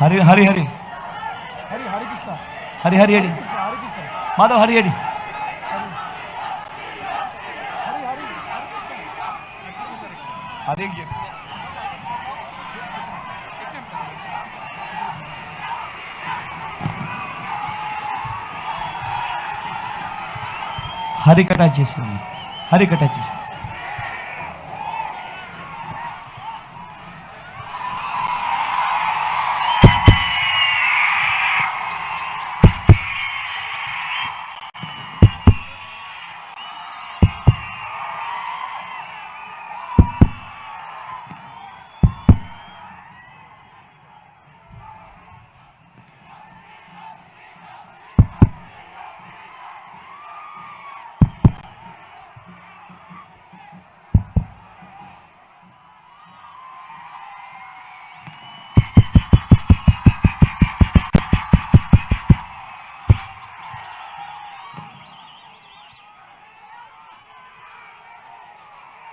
హరి హరి హరి. హరి హరికృష్ణ హరి హరి హరికృష్ణ మాధవ్ హరి హరి. హరి హరి హరి చెప్పు. హరి కటా చేసింది చేసి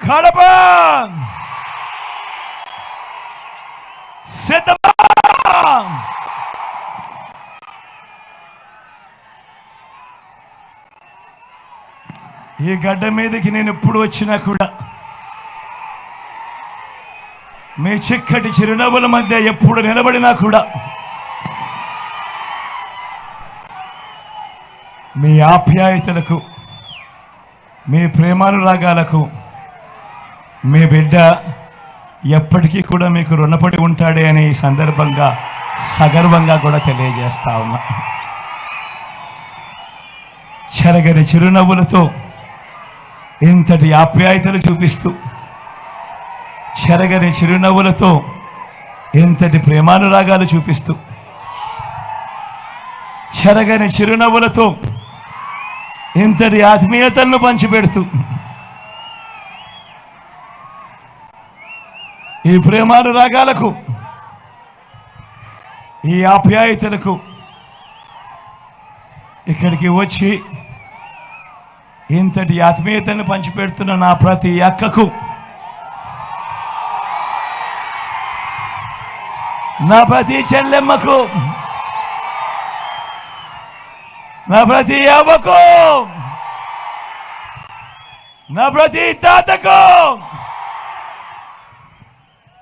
కడప! సిద్ధమా ఈ గడ్డ మీదకి నేను ఎప్పుడు వచ్చినా కూడా మీ చిక్కటి చిరునవ్వుల మధ్య ఎప్పుడు నిలబడినా కూడా మీ ఆప్యాయతలకు మీ ప్రేమానురాగాలకు మీ బిడ్డ ఎప్పటికీ కూడా మీకు రుణపడి ఉంటాడే అని ఈ సందర్భంగా సగర్వంగా కూడా తెలియజేస్తా ఉన్నా. చెరగని చిరునవ్వులతో ఇంతటి ఆప్యాయతలు చూపిస్తూ చెరగని చిరునవ్వులతో ఇంతటి ప్రేమానురాగాలు చూపిస్తూ చెరగని చిరునవ్వులతో ఇంతటి ఆత్మీయతలను పంచిపెడుతూ ఈ ప్రేమానురాగాలకు ఈ ఆప్యాయతలకు ఇక్కడికి వచ్చి ఇంతటి ఆత్మీయతను పంచిపెడుతున్న నా ప్రతి అక్కకు నా ప్రతి చెల్లెమ్మకు నా ప్రతి అవ్వకు నా ప్రతి తాతకు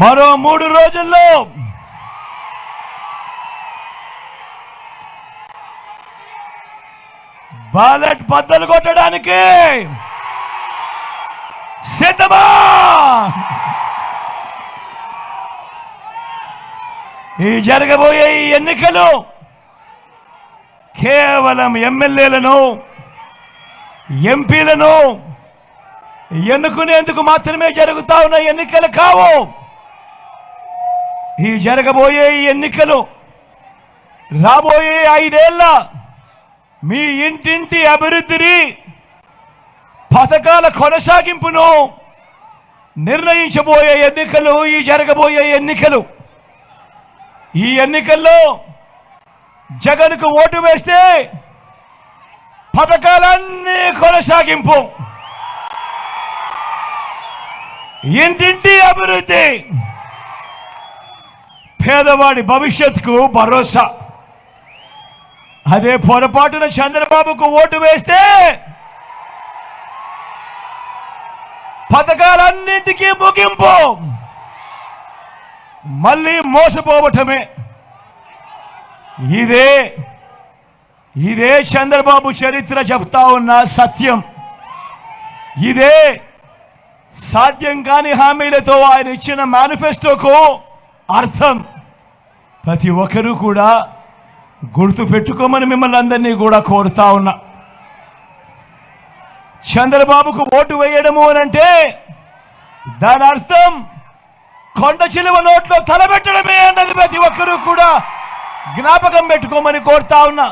మరో మూడు రోజుల్లో బాలెట్ బద్దలు కొట్టడానికి సిద్ధమా? ఈ జరగబోయే ఈ ఎన్నికలు కేవలం ఎమ్మెల్యేలను ఎంపీలను ఎన్నుకునేందుకు మాత్రమే జరుగుతా ఉన్న ఎన్నికలు కావు. ఈ జరగబోయే ఈ ఎన్నికలు రాబోయే ఐదేళ్ళ మీ ఇంటింటి అభివృద్ధిని పథకాల కొనసాగింపును నిర్ణయించబోయే ఎన్నికలు ఈ జరగబోయే ఎన్నికలు. ఈ ఎన్నికల్లో జగన్కు ఓటు వేస్తే పథకాలన్నీ కొనసాగింపు. ఇంటింటి అభివృద్ధి. పేదవాడి భవిష్యత్తుకు భరోసా. అదే పొరపాటున చంద్రబాబుకు ఓటు వేస్తే పథకాలన్నింటికీ ముగింపు. మళ్ళీ మోసపోవటమే. ఇదే ఇదే చంద్రబాబు చరిత్ర చెప్తా ఉన్న సత్యం. ఇదే సాధ్యం కాని హామీలతో ఆయన ఇచ్చిన మేనిఫెస్టోకు అర్థం. ప్రతి ఒక్కరూ కూడా గుర్తు పెట్టుకోమని మిమ్మల్ని అందరినీ కూడా కోరుతా ఉన్నా. చంద్రబాబుకు ఓటు వేయడము అని అంటే దాని అర్థం కొండ చిలువ నోట్లో తలబెట్టడమే అన్నది ప్రతి ఒక్కరూ కూడా జ్ఞాపకం పెట్టుకోమని కోరుతా ఉన్నా.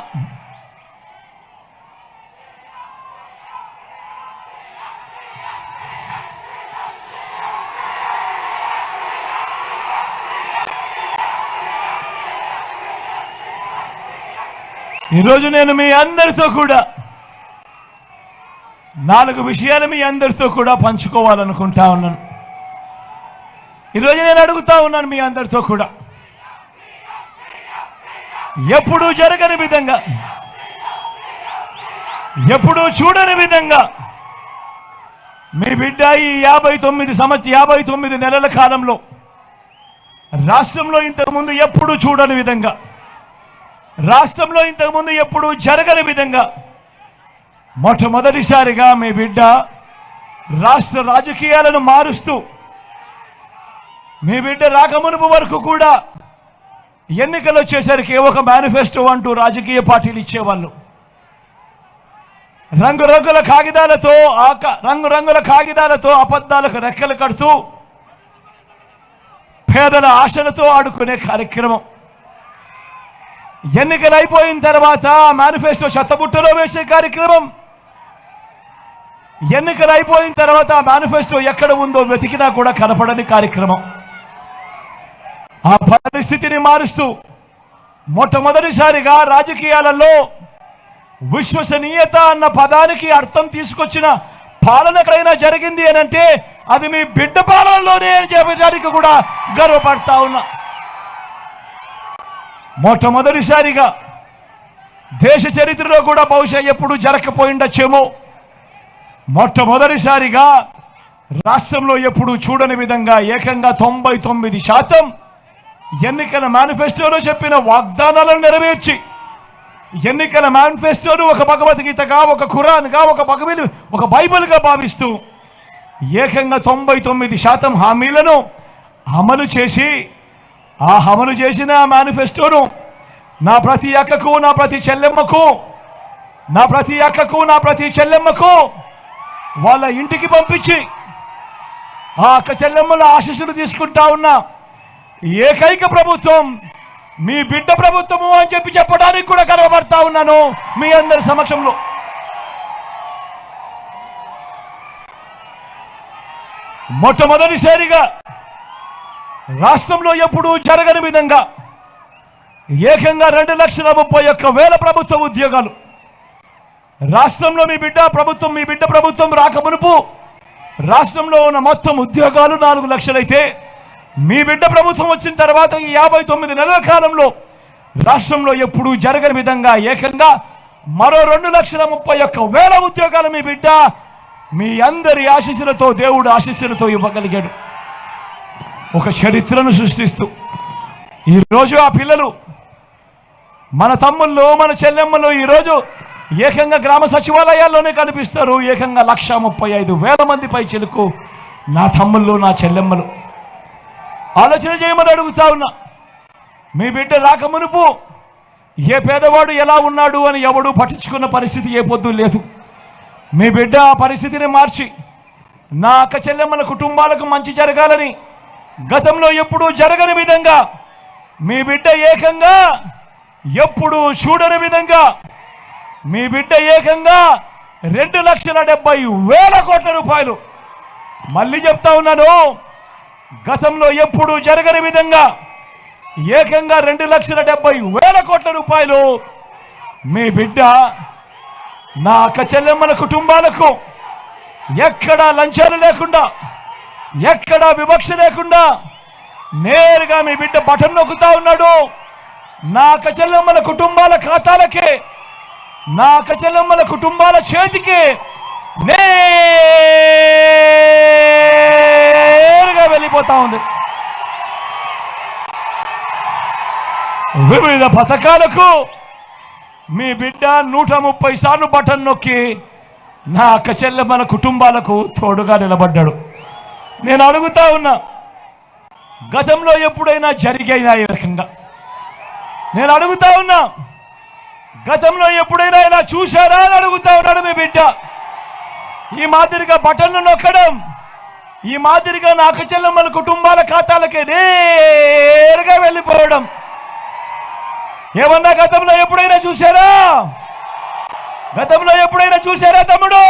ఈరోజు నేను మీ అందరితో కూడా నాలుగు విషయాలు మీ అందరితో కూడా పంచుకోవాలనుకుంటా ఉన్నాను. ఈరోజు నేను అడుగుతా ఉన్నాను మీ అందరితో కూడా. ఎప్పుడూ జరగని విధంగా ఎప్పుడూ చూడని విధంగా మీ బిడ్డ ఈ యాభై తొమ్మిది సంవత్సర యాభై తొమ్మిది నెలల కాలంలో రాష్ట్రంలో ఇంతకుముందు ఎప్పుడూ చూడని విధంగా రాష్ట్రంలో ఇంతకుముందు ఎప్పుడూ జరగని విధంగా మొట్టమొదటిసారిగా మీ బిడ్డ రాష్ట్ర రాజకీయాలను మారుస్తూ మీ బిడ్డ రాకమునుపు వరకు కూడా ఎన్నికలు వచ్చేసరికి ఒక మేనిఫెస్టో అంటూ రాజకీయ పార్టీలు ఇచ్చేవాళ్ళు. రంగురంగుల కాగితాలతో ఆక రంగురంగుల కాగితాలతో అబద్ధాలకు రెక్కలు కడుతూ పేదల ఆశలతో ఆడుకునే కార్యక్రమం. ఎన్నికలు అయిపోయిన తర్వాత మేనిఫెస్టో చెత్తబుట్టలో వేసే కార్యక్రమం. ఎన్నికలు అయిపోయిన తర్వాత మేనిఫెస్టో ఎక్కడ ఉందో వెతికినా కూడా కనపడని కార్యక్రమం. ఆ పరిస్థితిని మారుస్తూ మొట్టమొదటిసారిగా రాజకీయాలలో విశ్వసనీయత అన్న పదానికి అర్థం తీసుకొచ్చిన పాలన ఎక్కడైనా జరిగింది అని అంటే అది మీ బిడ్డ పాలనలోనే అని చెప్పడానికి కూడా గర్వపడతా ఉన్నా. మొట్టమొదటిసారిగా దేశ చరిత్రలో కూడా బహుశా ఎప్పుడు జరగకపోయిండొచ్చేమో. మొట్టమొదటిసారిగా రాష్ట్రంలో ఎప్పుడు చూడని విధంగా ఏకంగా తొంభై తొమ్మిది శాతం ఎన్నికల మేనిఫెస్టోలో చెప్పిన వాగ్దానాలను నెరవేర్చి ఎన్నికల మేనిఫెస్టోను ఒక భగవద్గీతగా ఒక ఖురాన్గా ఒక భగవద్ ఒక బైబిల్గా భావిస్తూ ఏకంగా తొంభై తొమ్మిది శాతం హామీలను అమలు చేసి ఆ హమలు చేసిన మేనిఫెస్టోను నా ప్రతి అక్కకు నా ప్రతి చెల్లెమ్మకు నా ప్రతి అక్కకు నా ప్రతి చెల్లెమ్మకు వాళ్ళ ఇంటికి పంపించి ఆ అక్క చెల్లెమ్మల ఆశీస్సులు తీసుకుంటా ఉన్నా. ఏకైక ప్రభుత్వం మీ బిడ్డ ప్రభుత్వము అని చెప్పి చెప్పడానికి కూడా గర్వపడతా ఉన్నాను మీ అందరి సమక్షంలో. మొట్టమొదటిసారిగా రాష్ట్రంలో ఎప్పుడూ జరగని విధంగా ఏకంగా రెండు లక్షల ముప్పై ఒక్క వేల ప్రభుత్వ ఉద్యోగాలు. రాష్ట్రంలో మీ బిడ్డ ప్రభుత్వం మీ బిడ్డ ప్రభుత్వం రాకమునుపు రాష్ట్రంలో ఉన్న మొత్తం ఉద్యోగాలు నాలుగు లక్షలైతే మీ బిడ్డ ప్రభుత్వం వచ్చిన తర్వాత ఈ యాభై తొమ్మిది నెలల కాలంలో రాష్ట్రంలో ఎప్పుడూ జరగని విధంగా ఏకంగా మరో రెండు లక్షల ముప్పై ఒక్క వేల ఉద్యోగాలు మీ బిడ్డ మీ అందరి ఆశీస్సులతో దేవుడు ఆశీస్సులతో ఇవ్వగలిగాడు. ఒక చరిత్రను సృష్టిస్తూ. ఈరోజు ఆ పిల్లలు మన తమ్ముళ్ళు మన చెల్లెమ్మలు ఈరోజు ఏకంగా గ్రామ సచివాలయాల్లోనే కనిపిస్తారు. ఏకంగా లక్ష ముప్పై ఐదు వేల మంది పై చెలుకు నా తమ్ముళ్ళు నా చెల్లెమ్మలు. ఆలోచన చేయమని అడుగుతా ఉన్నా. మీ బిడ్డ రాక మునుపు ఏ పేదవాడు ఎలా ఉన్నాడు అని ఎవడు పట్టించుకున్న పరిస్థితి ఏ పొద్దు లేదు. మీ బిడ్డ ఆ పరిస్థితిని మార్చి నా అక్క చెల్లెమ్మల కుటుంబాలకు మంచి జరగాలని గతంలో ఎప్పుడూ జరగని విధంగా మీ బిడ్డ ఏకంగా ఎప్పుడూ చూడని విధంగా మీ బిడ్డ ఏకంగా రెండు లక్షల డెబ్బై వేల కోట్ల రూపాయలు. మళ్ళీ చెప్తా ఉన్నాను గతంలో ఎప్పుడూ జరగని విధంగా ఏకంగా రెండు లక్షల డెబ్బై వేల కోట్ల రూపాయలు మీ బిడ్డ నా అక్క చెల్లెమ్మల కుటుంబాలకు ఎక్కడా లంచాలు లేకుండా ఎక్కడా వివక్ష లేకుండా నేరుగా మీ బిడ్డ బటన్ నొక్కుతా ఉన్నాడు. నా అక్క కుటుంబాల ఖాతాలకే నా అక్క కుటుంబాల చేతికి నేరుగా వెళ్ళిపోతా ఉంది. వివిధ పథకాలకు మీ బిడ్డ నూట ముప్పై సార్లు బటన్ నొక్కి నా అక్క కుటుంబాలకు తోడుగా నిలబడ్డాడు. నేను అడుగుతా ఉన్నా గతంలో ఎప్పుడైనా జరిగైనా ఈ రకంగా? నేను అడుగుతా ఉన్నా గతంలో ఎప్పుడైనా ఇలా చూశారా అని అడుగుతా ఉన్నాడు మీ బిడ్డ. ఈ మాదిరిగా బటన్లు నొక్కడం ఈ మాదిరిగా నాకు చెల్లమ్మల కుటుంబాల ఖాతాలకి నేరుగా వెళ్ళిపోవడం. ఏమన్నా గతంలో ఎప్పుడైనా చూశారా? గతంలో ఎప్పుడైనా చూశారా తమ్ముడు?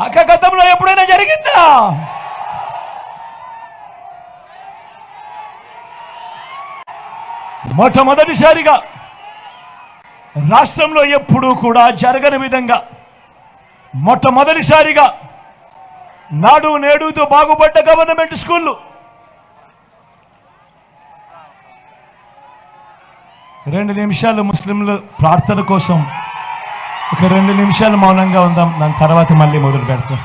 అక్క గతంలో ఎప్పుడైనా జరిగిందా? మొట్టమొదటిసారిగా రాష్ట్రంలో ఎప్పుడూ కూడా జరగని విధంగా మొట్టమొదటిసారిగా నాడు నేడుతో బాగుపడ్డ గవర్నమెంట్ స్కూళ్ళు. రెండు నిమిషాలు ముస్లింలు ప్రార్థన కోసం ఒక రెండు నిమిషాలు మౌనంగా ఉందాం. దాని తర్వాత మళ్ళీ మొదలు పెడతాం.